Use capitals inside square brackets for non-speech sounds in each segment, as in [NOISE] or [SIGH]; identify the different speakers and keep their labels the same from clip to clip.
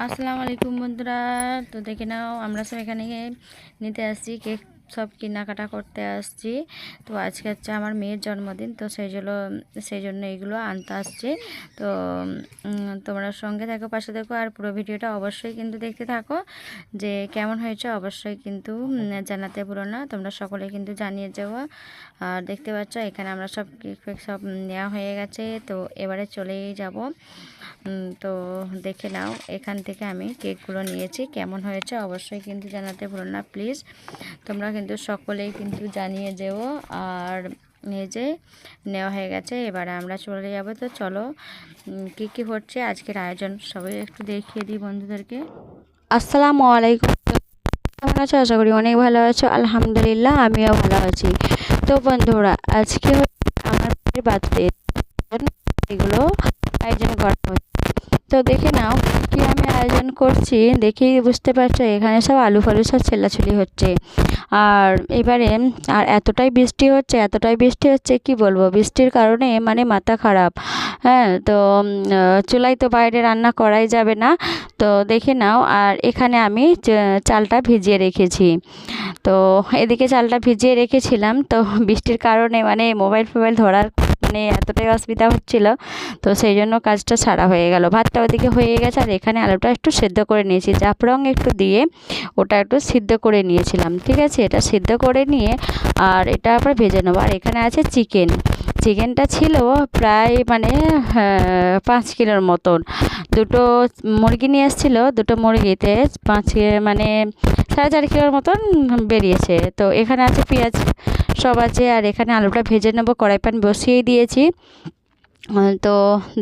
Speaker 1: আসসালামু আলাইকুম বন্ধুরা। তো দেখে নাও, আমরা সব এখানে নিতে আসছি, কেক সব কেনাকাটা করতে আসছি। তো আজকে হচ্ছে আমার মেয়ের জন্মদিন, তো সেই জন্য সেই জন্য এগুলো আনতে আসছি। তো তোমরা সঙ্গে থাকো, পাশে দেখো আর পুরো ভিডিওটা অবশ্যই কিন্তু দেখতে থাকো। যে কেমন হয়েছে অবশ্যই কিন্তু জানাতে ভুলো না, তোমরা সকলে কিন্তু জানিয়ে যাও। আর দেখতে পাচ্ছ, এখানে আমরা সব কেক ফেক সব নেওয়া হয়ে গেছে, তো এবারে চলেই যাব। তো দেখে নাও, এখান থেকে আমি কেকগুলো নিয়েছি। কেমন হয়েছে অবশ্যই কিন্তু জানাতে ভুলো না, প্লিজ। তোমরা কিন্তু সকলেই কিন্তু জানিয়ে যেও। আর যে নেওয়া হয়ে গেছে, এবারে আমরা চলে যাব। তো চলো কি কি হচ্ছে আজকের আয়োজন, সবাই একটু দেখিয়ে দিই বন্ধুদেরকে। আসসালামু আলাইকুম। কেমন আছো? আশা করি অনেক ভালো আছো। আলহামদুলিল্লাহ, আমিও ভালো আছি। তো বন্ধুরা, আজকে আমার বার্থডে। এগুলো আয়োজন করা হচ্ছে। তো দেখে নাও কি আমি আয়োজন করছি। দেখেই বুঝতে পারছ, এখানে সব আলু ফালু সব ছেলাছুলি হচ্ছে। আর এবারে, আর এতটাই বৃষ্টি হচ্ছে, এতটাই বৃষ্টি হচ্ছে, কি বলব? বৃষ্টির কারণে মানে মাথা খারাপ। হ্যাঁ তো চুলায় তো বাইরে রান্না করাই যাবে না। তো দেখে নাও, আর এখানে আমি চালটা ভিজিয়ে রেখেছি। তো এদিকে চালটা ভিজিয়ে রেখেছিলাম, তো বৃষ্টির কারণে মানে মোবাইল ফোবাইল ধরার মানে এতটাই অসুবিধা হচ্ছিল। তো সেই জন্য কাজটা ছাড়া হয়ে গেল। ভাতটা ওদিকে হয়ে গেছে আর এখানে আলুটা একটু সেদ্ধ করে নিয়েছি। জাফরং একটু দিয়ে ওটা একটু সিদ্ধ করে নিয়েছিলাম, ঠিক আছে? এটা সিদ্ধ করে নিয়ে আর এটা আবার ভেজে নেব। আর এখানে আছে চিকেন। চিকেনটা ছিল প্রায় মানে পাঁচ কিলোর মতন। দুটো মুরগি নিয়ে এসেছিল, দুটো মুরগিতে পাঁচ মানে সাড়ে চার কিলোর মতন বেরিয়েছে। তো এখানে আছে পেঁয়াজ সব আছে আর এখানে আলুটা ভেজে নেব, কড়াই প্যান বসিয়েই দিয়েছি। তো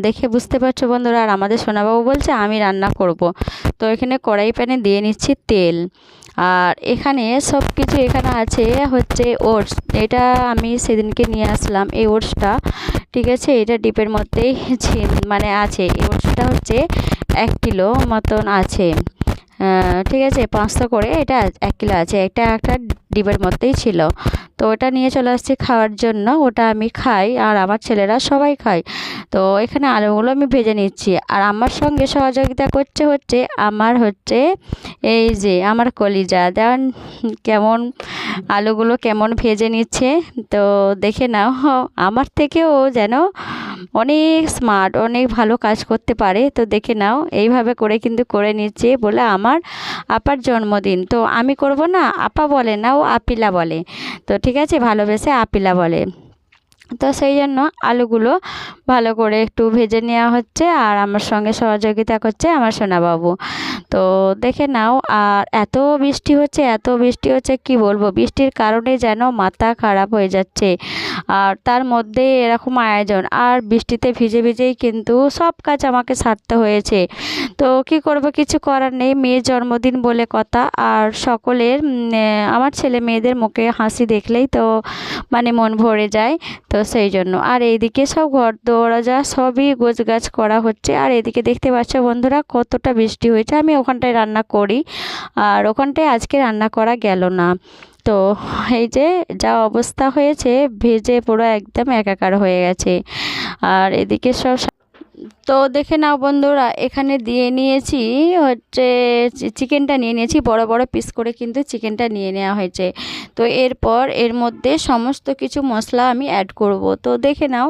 Speaker 1: দেখে বুঝতে পারছ বন্ধুরা, আর আমাদের সোনাবাবু বলছে আমি রান্না করব। তো এখানে কড়াই প্যানে দিয়ে নিচ্ছি তেল। আর এখানে সব কিছু এখানে আছে হচ্ছে ওটস। এটা আমি সেদিনকে নিয়ে আসলাম এই ওটসটা, ঠিক আছে? এটা ডিপের মধ্যেই মানে আছে। এই ওটসটা হচ্ছে এক কিলো মতন আছে। ঠিক আছে? পাঁচশো করে এটা এক কিলো আছে। এটা একটা ডিবের মধ্যেই ছিল। তো ওটা নিয়ে চলে আসছি খাওয়ার জন্য। ওটা আমি খাই আর আমার ছেলেরা সবাই খায়। তো এখানে আলুগুলো আমি ভেজে নিচ্ছি। আর আমার সঙ্গে সহযোগিতা করছে হচ্ছে আমার হচ্ছে এই যে আমার কলিজা। দেন কেমন আলুগুলো কেমন ভেজে নিচ্ছে, তো দেখে নাও। আমার থেকেও যেন অনেক স্মার্ট অনেক ভালো কাজ করতে পারে, তো দেখে নাও। এইভাবে করে কিন্তু করে নিচ্ছে বলে আমার আপার জন্মদিন। তো আমি করব না, আপা বলে না, ও আপিলা বলে। তো ঠিক আছে, ভালোবেসে আপিলা বলে। তো সেই জন্য আলুগুলো ভালো করে একটু ভেজে নেওয়া হচ্ছে আর আমার সঙ্গে সহযোগিতা করছে আমার সোনাবাবু। তো দেখে নাও আর এত বৃষ্টি হচ্ছে, এত বৃষ্টি হচ্ছে, কি বলব? বৃষ্টির কারণে যেন মাথা খারাপ হয়ে যাচ্ছে আর তার মধ্যে এরকম আয়োজন আর বৃষ্টিতে ভিজে ভিজেই কিন্তু সব কাজ আমাকে সারতে হয়েছে। তো কি করব? কিছু করার নেই, মেয়ের জন্মদিন বলে কথা আর সকলের আমার ছেলে মেয়েদের মুখে হাসি দেখলেই তো মানে মন ভরে যায়। তো সেই জন্য আর এইদিকে সব ঘর দরজা সবই গোছ গাছ করা হচ্ছে। আর এদিকে দেখতে পাচ্ছ বন্ধুরা কতটা বৃষ্টি হয়েছে। আমি ওখানটায় রান্না করি। আর ওখানটায় আজকে রান্না করা গেল না। তো এই যে যা অবস্থা হয়েছে, ভেজে পুরো একদম একাকার হয়ে গেছে। আর এদিকে সব তো দেখে নাও বন্ধুরা, এখানে দিয়ে নিয়েছি হচ্ছে চিকেনটা নিয়ে নিয়েছি, বড় বড় পিস করে কিন্তু চিকেনটা নিয়ে নেওয়া হয়েছে। তো এরপর এর মধ্যে সমস্ত কিছু মশলা আমি অ্যাড করব। তো দেখে নাও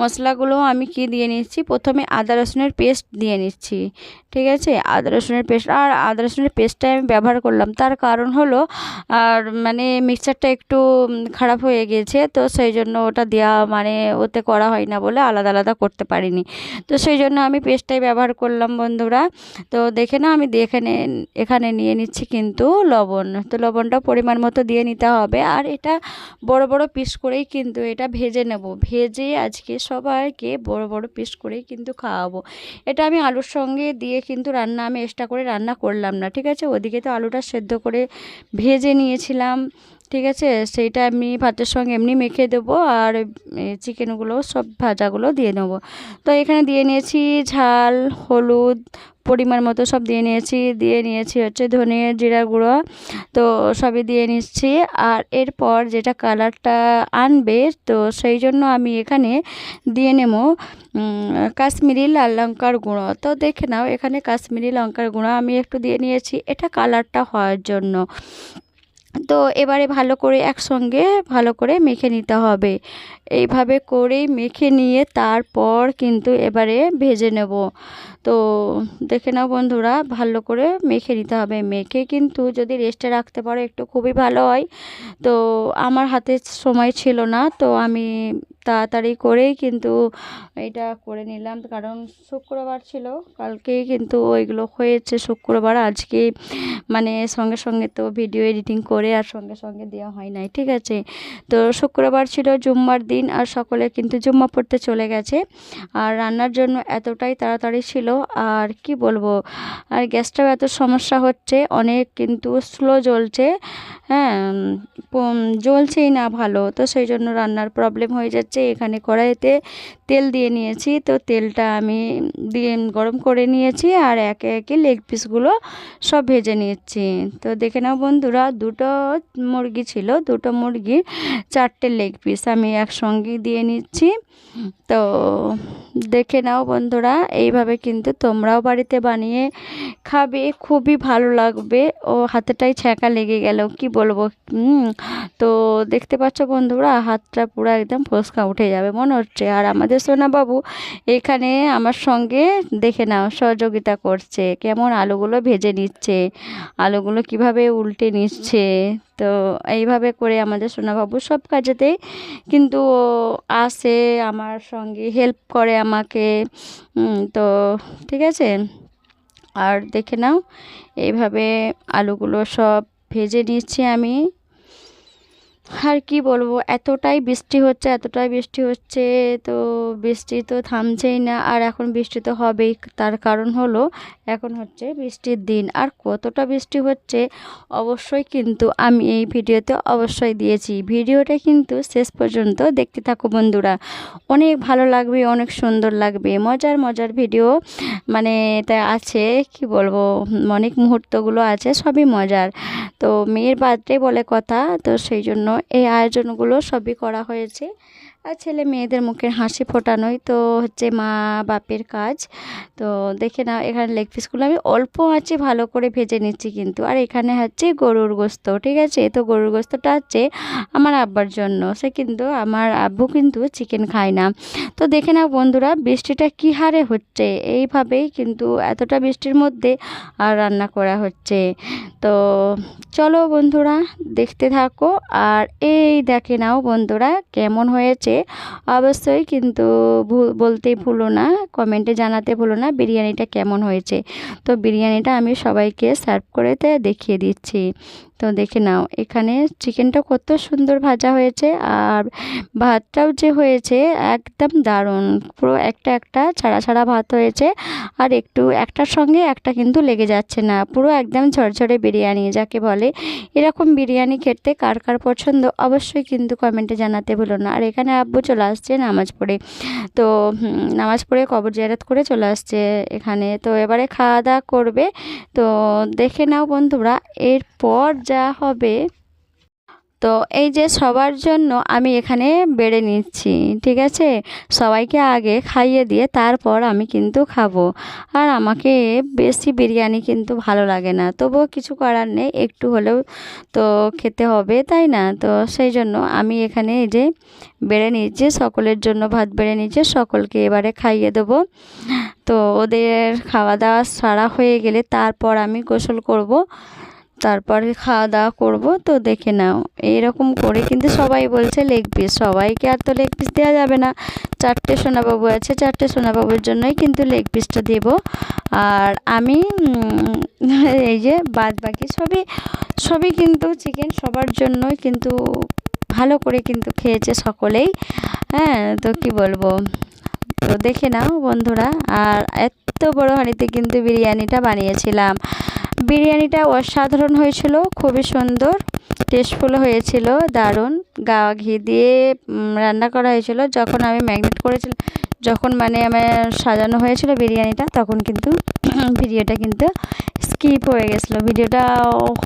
Speaker 1: মশলাগুলো আমি কি দিয়ে নিচ্ছি? প্রথমে আদা রসুনের পেস্ট দিয়ে নিচ্ছি, ঠিক আছে? আদা রসুনের পেস্ট আর আদা রসুনের পেস্টটা আমি ব্যবহার করলাম। তার কারণ হলো, আর মানে মিক্সচারটা একটু খারাপ হয়ে গিয়েছে তো সেই জন্য ওটা দেওয়া মানে ওতে করা হয় না বলে আলাদা আলাদা করতে পারিনি। তো সেই জন্য আমি পেস্টটাই ব্যবহার করলাম বন্ধুরা। তো দেখে না আমি এখানে এখানে নিয়ে নিচ্ছি কিন্তু লবণ। তো লবণটা পরিমাণ মতো দিয়ে নিতে হবে। আর এটা বড় বড় পিস করেই কিন্তু এটা ভেজে নেব। ভেজে আজকে সবাইকে বড় বড় পিস করেই কিন্তু খাওয়াবো। এটা আমি আলুর সঙ্গে দিয়ে কিন্তু রান্না, আমি এক্সট্রা করে রান্না করলাম না, ঠিক আছে? ওদিকে তো আলুটা সেদ্ধ করে ভেজে নিয়েছিলাম। ঠিক আছে? সেইটা আমি ভাতের সঙ্গে এমনি মেখে দেবো আর চিকেনগুলো, সব ভাজাগুলো দিয়ে নেব। তো এখানে দিয়ে নিয়েছি ঝাল, হলুদ, পরিমাণ মতো সব দিয়ে নিয়েছি। দিয়ে নিয়েছি হচ্ছে ধনে জিরা গুঁড়ো, তো সবই দিয়ে নিচ্ছি। আর এরপর যেটা কালারটা আনবে, তো সেই জন্য আমি এখানে দিয়ে নেব কাশ্মীরি লাল লঙ্কার গুঁড়ো। তো দেখে নাও, এখানে কাশ্মীরি লঙ্কার গুঁড়ো আমি একটু দিয়ে নিয়েছি। এটা কালারটা হওয়ার জন্য। তো এবারে ভালো করে একসঙ্গে ভালো করে মেখে নিতে হবে। এইভাবে করেই মেখে নিয়ে তারপর কিন্তু এবারে ভেজে নেব। তো দেখে নাও বন্ধুরা, ভালো করে মেখে নিতে হবে। মেখে কিন্তু যদি রেস্টে রাখতে পারো একটু খুবই ভালো হয়। তো আমার হাতে সময় ছিল না, তো আমি তাড়াতাড়ি করেই কিন্তু এটা করে নিলাম। কারণ শুক্রবার ছিল, কালকেই কিন্তু ওইগুলো হয়েছে শুক্রবার। আজকে মানে সঙ্গে সঙ্গে তো ভিডিও এডিটিং করে আর সঙ্গে সঙ্গে দেওয়া হয় নাই, ঠিক আছে? তো শুক্রবার ছিল জুম্মার দিন আর সকলে কিন্তু জুম্মা পড়তে চলে গেছে। আর রান্নার জন্য এতটাই তাড়াতাড়ি ছিল আর কি বলব? আর গ্যাসটাও এত সমস্যা হচ্ছে, অনেক কিন্তু স্লো জ্বলছে। হ্যাঁ জ্বলছেই না ভালো। তো সেই জন্য রান্নার প্রবলেম হয়ে যাচ্ছে এখানে কড়াইতে। তেল দিয়ে নিয়েছি। তো তেলটা আমি দিয়ে গরম করে নিয়েছি আর একে একে লেগ পিসগুলো সব ভেজে নিচ্ছি তো দেখে নাও বন্ধুরা, দুটো মুরগি ছিল, দুটো মুরগির চারটে লেগ পিস আমি একসঙ্গে দিয়ে নিচ্ছি। তো দেখে নাও বন্ধুরা, এইভাবে কিন্তু তোমরাও বাড়িতে বানিয়ে খাবে, খুবই ভালো লাগবে। ও হাতেটাই ছ্যাঁকা লেগে গেল, কি বলব? তো দেখতে পাচ্ছ বন্ধুরা, হাতটা পুরো একদম ফসকা উঠে যাবে, মনে হচ্ছে। আর আমাদের সোনাবাবু এখানে আমার সঙ্গে দেখে নাও, সহযোগিতা করছে। কেমন আলুগুলো ভেজে নিচ্ছে, আলুগুলো কীভাবে উল্টে নিচ্ছে। তো এইভাবে করে আমাদের সোনাবাবু সব কাজেতেই কিন্তু আসে, আমার সঙ্গে হেল্প করে আমাকে। তো ঠিক আছে? আর দেখে নাও, এইভাবে আলুগুলো সব ভেজে নিচ্ছি আমি। আর কি বলব, এতটাই বৃষ্টি হচ্ছে, এতটাই বৃষ্টি হচ্ছে, তো বৃষ্টি তো থামছেই না, আর এখন বৃষ্টি তো হবেই। তার কারণ হলো, এখন হচ্ছে বৃষ্টির দিন। আর কতটা বৃষ্টি হচ্ছে, অবশ্যই কিন্তু আমি এই ভিডিওতে অবশ্যই দিয়েছি। ভিডিওটা কিন্তু শেষ পর্যন্ত দেখতে থাকো বন্ধুরা। অনেক ভালো লাগবে, অনেক সুন্দর লাগবে। মজার মজার ভিডিও মানে তা আছে, কি বলব, অনেক মুহূর্তগুলো আছে, সবই মজার। তো মেয়ের বার্থডে বলে কথা, তো সেই জন্য এই আয়োজনগুলো সবই করা হয়েছে। আর ছেলে মেয়েদের মুখের হাসি ফোটানোই তো হচ্ছে মা বাপের কাজ। তো দেখে না এখানে লেগ পিসগুলো আমি অল্প আছে ভালো করে ভেজে নিচ্ছি কিন্তু। আর এখানে হচ্ছে গরুর গোস্ত, ঠিক আছে? তো গরুর গোস্তটা হচ্ছে আমার আব্বার জন্য। সে কিন্তু, আমার আব্বু কিন্তু চিকেন খায় না। তো দেখে নাও বন্ধুরা, বৃষ্টিটা কী হারে হচ্ছে? এইভাবেই কিন্তু এতটা বৃষ্টির মধ্যে আর রান্না করা হচ্ছে। তো চলো বন্ধুরা, দেখতে থাকো। আর এই দেখে নাও বন্ধুরা, কেমন হয়েছে? হয়েছে। অবশ্যই কিন্তু বলতেই ভুলো না, কমেন্টে জানাতে ভুলো না বিরিয়ানিটা কেমন হয়েছে। তো বিরিয়ানিটা আমি সবাইকে সার্ভ করে দেখিয়ে দিচ্ছি। তো দেখে নাও, এখানে চিকেনটা কত সুন্দর ভাজা হয়েছে আর ভাতটাও যে হয়েছে একদম দারুণ, পুরো একটা একটা ছাড়া ছাড়া ভাত হয়েছে আর একটু একটার সঙ্গে একটা কিন্তু লেগে যাচ্ছে না, পুরো একদম ঝরঝরে বিরিয়ানি যাকে বলে। এরকম বিরিয়ানি খেতে কার কার পছন্দ অবশ্যই কিন্তু কমেন্টে জানাতে ভুলো না। আর এখানে আব্বু চলে আসছে নামাজ পড়ে, তো নামাজ পড়ে কবর জারাত করে চলে আসছে এখানে। তো এবারে খাওয়া দাওয়া করবে, তো দেখে নাও বন্ধুরা, এরপর যা হবে। তো এই যে সবার জন্য আমি এখানে বেড়ে নিচ্ছি, ঠিক আছে? সবাইকে আগে খাইয়ে দিয়ে তারপর আমি কিন্তু খাব। আর আমাকে বেশি বিরিয়ানি কিন্তু ভালো লাগে না। তবুও কিছু করার নেই, একটু হলেও তো খেতে হবে, তাই না? তো সেই জন্য আমি এখানে এই যে বেড়ে নিচ্ছি, সকলের জন্য ভাত বেড়ে নিচ্ছি, সকলকে এবারে খাইয়ে দেবো। তো ওদের খাওয়া দাওয়া সারা হয়ে গেলে তারপর আমি গোসল করব। তারপরে খাওয়া দাওয়া করব, তো দেখে নাও। এইরকম করে কিন্তু সবাই বলছে লেগ পিস সবাইকে আর তো লেগ পিস দেওয়া যাবে না। চারটে সোনাবাবু আছে, চারটে সোনাবাবুর জন্যই কিন্তু লেগ পিসটা দেব। আর আমি এই যে বাদ বাকি সবই সবই কিন্তু চিকেন সবার জন্যই কিন্তু ভালো করে কিন্তু খেয়েছে সকলেই। হ্যাঁ তো কি বলব? তো দেখে নাও বন্ধুরা। আর এত বড় হাঁড়িতে কিন্তু বিরিয়ানিটা বানিয়েছিলাম। বিরিয়ানিটা অসাধারণ হয়েছিল, খুবই সুন্দর টেস্টফুল হয়েছিল, দারুণ। গা ঘি দিয়ে রান্না করা হয়েছিল। যখন আমি ম্যাগনেট করেছিলাম যখন মানে আমার সাজানো হয়েছিল বিরিয়ানিটা, তখন কিন্তু [CLEARS THROAT] ভিডিওটা কিন্তু স্কিপ হয়ে গেছিল। ভিডিওটা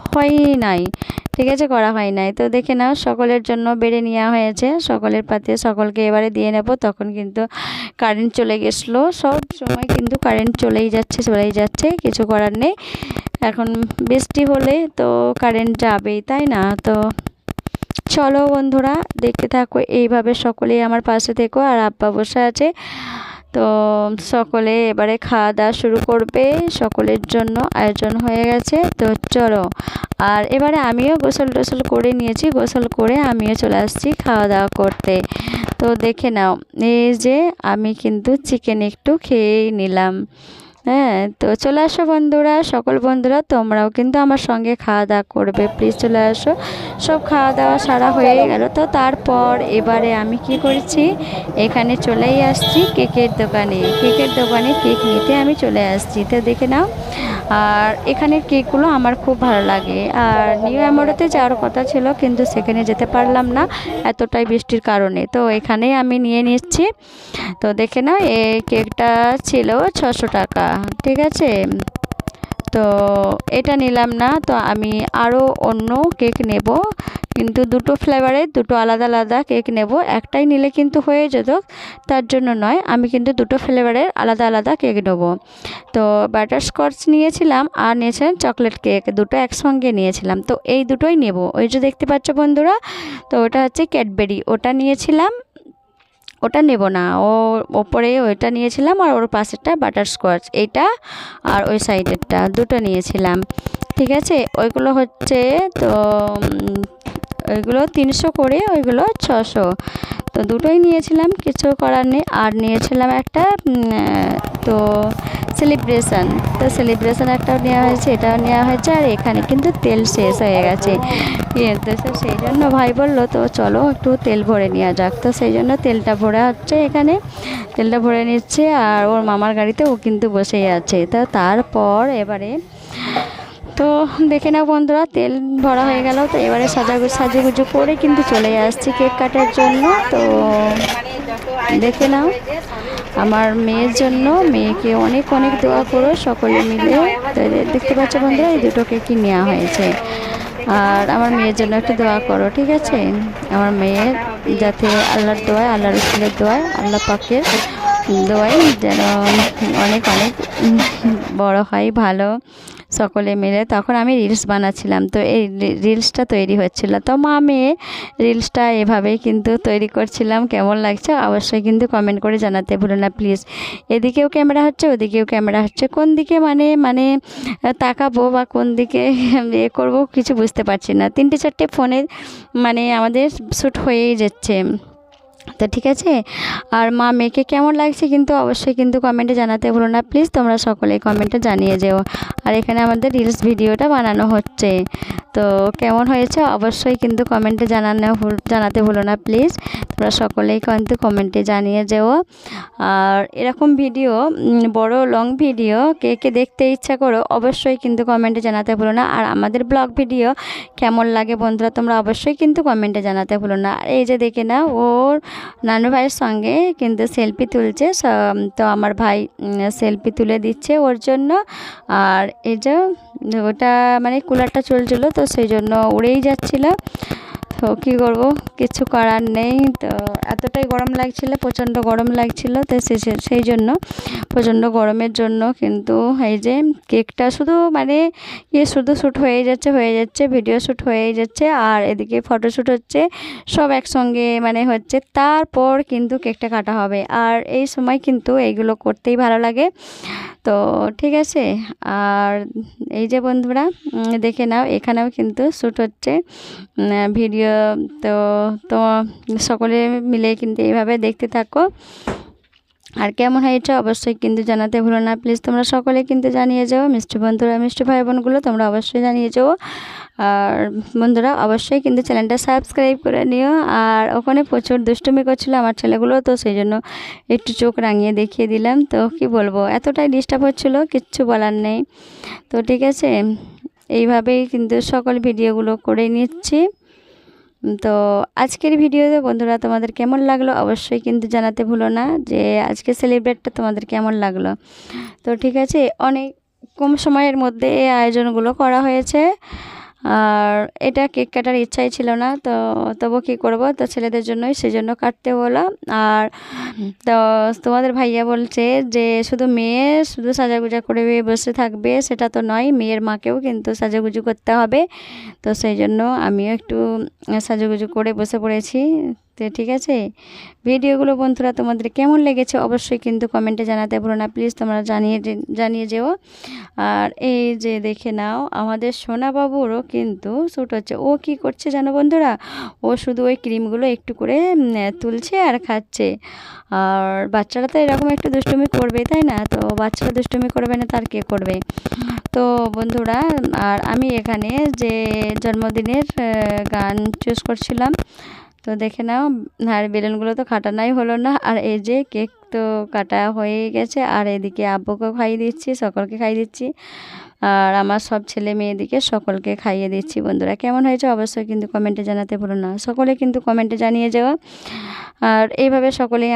Speaker 1: হয় নাই, ঠিক আছে? করা হয় নাই। তো দেখে নাও, সকলের জন্য বেড়ে নেওয়া হয়েছে। সকলের পাতে সকলকে এবারে দিয়ে নেব। তখন কিন্তু কারেন্ট চলে গেছিল। সব সময় কিন্তু কারেন্ট চলেই যাচ্ছে চলেই যাচ্ছে। কিছু করার নেই। এখন বৃষ্টি হলে তো কারেন্ট যাবেই, তাই না? তো চলো বন্ধুরা, দেখতে থাকো, এইভাবে সকলেই আমার পাশে থেকো আর আব্বা বসে আছে। তো সকলে এবারে খাওয়া দাওয়া শুরু করবে, সকলের জন্য আয়োজন হয়ে গেছে। তো চলো, আর এবারে আমিও গোসল টোসল করে নিয়েছি, গোসল করে আমিও চলে আসছি খাওয়া দাওয়া করতে। তো দেখে নাও, এই যে আমি কিন্তু চিকেন একটু খেয়েই নিলাম। হ্যাঁ তো চলে আসো বন্ধুরা, সকল বন্ধুরা, তোমরাও কিন্তু আমার সঙ্গে খাওয়া দাওয়া করবে। প্লিজ চলে আসো। সব খাওয়া দাওয়া সারা হয়ে গেল। তো তারপর এবারে আমি কি করেছি? এখানে চলেই আসছি কেকের দোকানে। কেকের দোকানে কেক নিতে আমি চলে আসছি। তো দেখে নাও। আর এখানের কেকগুলো আমার খুব ভালো লাগে। আর নিউ অ্যামোডোতে যাওয়ার কথা ছিল, কিন্তু সেখানে যেতে পারলাম না এতটাই বৃষ্টির কারণে। তো এখানেই আমি নিয়ে নিচ্ছি। তো দেখে নাও, এই কেকটা ছিল ছশো টাকা। ঠিক আছে? তো এটা নিলাম না, তো আমি আরও অন্য কেক নেব। কিন্তু দুটো ফ্লেভারের দুটো আলাদা আলাদা কেক নেব। একটাই নিলে কিন্তু হয়ে যেত, তার জন্য নয়। আমি কিন্তু দুটো ফ্লেভারের আলাদা আলাদা কেক নেব। তো বাটারস্কচ নিয়েছিলাম আর নিয়েছিলাম চকলেট কেক দুটো একসঙ্গে নিয়েছিলাম। তো এই দুটোই নেব। ওই যে দেখতে পাচ্ছ বন্ধুরা, তো ওটা হচ্ছে ক্যাডবেরি ওটা নিয়েছিলাম ওটা নেব না। ও ওপরে ওইটা নিয়েছিলাম আর ওর পাশেরটা বাটার স্কোয়াচ এইটা আর ওই সাইডেরটা দুটো নিয়েছিলাম। ঠিক আছে? ওইগুলো হচ্ছে তো ওইগুলো তিনশো করে, ওইগুলো ছশো। তো দুটোই নিয়েছিলাম কিছু করার নেই। আর নিয়েছিলাম একটা তো সেলিব্রেশন তো সেলিব্রেশন একটাও নেওয়া হয়েছে এটাও নেওয়া হয়েছে আর এখানে কিন্তু তেল শেষ হয়ে গেছে। ইয়ে, তো সেই জন্য ভাই বলল তো চলো একটু তেল ভরে নেওয়া যাক। তো সেই জন্য তেলটা ভরা হচ্ছে এখানে। তেলটা ভরে নিচ্ছে আর ওর মামার গাড়িতে ও কিন্তু বসেই আছে। তো তারপর এবারে তো দেখে নাও বন্ধুরা, তেল ভরা হয়ে গেল। তো এবারে সাজাগু সাজুগুজু করে কিন্তু চলে আসছি কেক কাটার জন্য। তো দেখে নাও, আমার মেয়ের জন্য মেয়েকে অনেক অনেক দোয়া করো সকলে মিলে। দেখতে পাচ্ছ বন্ধুরা, এই দুটো কেকই নেওয়া হয়েছে। আর আমার মেয়ের জন্য একটু দোয়া করো, ঠিক আছে? আমার মেয়ের যাতে আল্লাহর দোয়ায় আল্লাহ রসুলের দোয়ায়, আল্লাহ পাকের দোয়াই যেন অনেক অনেক বড় হয়, ভালো। সকলে মিলে তখন আমি রিলস বানাচ্ছিলাম। তো এই রিলসটা তৈরি হচ্ছিল। তো মা মেয়ে রিলসটা এভাবেই কিন্তু তৈরি করছিলাম। কেমন লাগছে অবশ্যই কিন্তু কমেন্ট করে জানাতে ভুলো না প্লিজ এদিকেও ক্যামেরা হচ্ছে, ওদিকেও ক্যামেরা হচ্ছে। কোন দিকে মানে মানে তাকাবো বা কোন দিকে [LAUGHS] ইয়ে করব কিছু বুঝতে পারছি না। তিনটে চারটে ফোনে মানে আমাদের শ্যুট হয়েই যাচ্ছে। তো ঠিক আছে? আর মা, মেয়েকে কেমন লাগছে কিন্তু অবশ্যই কিন্তু কমেন্টে জানাতে ভুলো না প্লিজ তোমরা সকলেই কমেন্টে জানিয়ে যেও। আর এখানে আমাদের রিলস ভিডিওটা বানানো হচ্ছে। তো কেমন হয়েছে? অবশ্যই কিন্তু কমেন্টে জানানো জানাতে ভুলো না প্লিজ তোমরা সকলেই কিন্তু কমেন্টে জানিয়ে যেও। আর এরকম ভিডিও বড় লং ভিডিও কে কে দেখতে ইচ্ছা করো, অবশ্যই কিন্তু কমেন্টে জানাতে ভুলো না। আর আমাদের ব্লগ ভিডিও কেমন লাগে বন্ধুরা, তোমরা অবশ্যই কিন্তু কমেন্টে জানাতে ভুলো না। আর এই যে দেখে না ওর নানু ভাইয়ের সঙ্গে কিন্তু সেলফি তুলছে। তো আমার ভাই সেলফি তুলে দিচ্ছে ওর জন্য। আর এই যে ওটা মানে কুলারটা চলছিল তো সেই জন্য উড়েই যাচ্ছিল। তো কী করব? কিছু করার নেই। তো এতটাই গরম লাগছিল, প্রচণ্ড গরম লাগছিল। তো সেই জন্য, প্রচণ্ড গরমের জন্য কিন্তু এই যে কেকটা শুধু মানে ইয়ে শুধু শ্যুট হয়ে যাচ্ছে হয়ে যাচ্ছে, ভিডিও শ্যুট হয়েই যাচ্ছে। আর এদিকে ফটোশ্যুট হচ্ছে, সব একসঙ্গে মানে হচ্ছে। তারপর কিন্তু কেকটা কাটা হবে। আর এই সময় কিন্তু এইগুলো করতেই ভালো লাগে। তো ঠিক আছে। আর এই যে বন্ধুরা দেখে নাও, এখানেও কিন্তু শ্যুট হচ্ছে। ভিডিও তো তো সকলে মিলে কিন্তু এইভাবে দেখতে থাকো। আর কেমন হয়েছে অবশ্যই কিন্তু জানাতে ভুলো না। প্লিজ তোমরা সকলে কিন্তু জানিয়ে যাও। মিষ্টি বন্ধুরা, মিষ্টি ভাই বোনগুলো, তোমরা অবশ্যই জানিয়ে যাও। আর বন্ধুরা, অবশ্যই কিন্তু চ্যানেলটা সাবস্ক্রাইব করে নিও। আর ওখানে প্রচুর দুষ্টুমি করছিল আমার ছেলেগুলো, তো সেই জন্য একটু চোখ রাঙিয়ে দেখিয়ে দিলাম। তো কি বলব, এতটাই ডিস্টার্ব হচ্ছিল, কিচ্ছু বলার নেই। তো ঠিক আছে, এইভাবেই কিন্তু সকল ভিডিওগুলো করে নিচ্ছি। তো আজকের ভিডিওতে বন্ধুরা তোমাদের কেমন লাগল অবশ্যই কিন্তু জানাতে ভুলো না যে আজকে সেলিব্রেটটা তোমাদের কেমন লাগল। তো ঠিক আছে, অনেক কম সময়ের মধ্যে এই আয়োজনগুলো করা হয়েছে। আর এটা কেক কাটার ইচ্ছাই ছিল না, তো তবু কী করব? তো ছেলেদের জন্যই সেই জন্য কাটতে হলো। আর তো তোমাদের ভাইয়া বলছে যে শুধু মেয়ে শুধু সাজাগুজা করে বসে থাকবে সেটা তো নয়, মেয়ের মাকেও কিন্তু সাজাগুজু করতে হবে। তো সেই জন্য আমিও একটু সাজুগুজু করে বসে পড়েছি। তো ঠিক আছে? ভিডিওগুলো বন্ধুরা তোমাদের কেমন লেগেছে অবশ্যই কিন্তু কমেন্টে জানাতে ভুলো না। প্লিজ তোমরা জানিয়ে জানিয়ে যেও। আর এই যে দেখে নাও, আমাদের সোনাবাবুরও কিন্তু শ্যুট হচ্ছে। ও কি করছে জানো বন্ধুরা? ও শুধু ওই ক্রিমগুলো একটু করে তুলছে আর খাচ্ছে। আর বাচ্চারা তো এরকম একটু দুষ্টুমি করবে তাই না? তো বাচ্চারা দুষ্টুমি করবে না, তার কে করবে? তো বন্ধুরা, আর আমি এখানে যে জন্মদিনের গান চুজ করছিলাম তো দেখে নাও আর বেলুনগুলো তো খাটানাই হলো না। আর এই যে কেক তো কাটা হয়ে গেছে, আর এদিকে আব্বুকেও খাইয়ে দিচ্ছি, সকলকে খাইয়ে দিচ্ছি। আর আমার সব ছেলে মেয়েদিকে সকলকে খাইয়ে দিচ্ছি। বন্ধুরা, কেমন হয়েছে অবশ্যই কিন্তু কমেন্টে জানাতে ভুলো না। সকলে কিন্তু কমেন্টে জানিয়ে যাওয়া আর এইভাবে সকলেই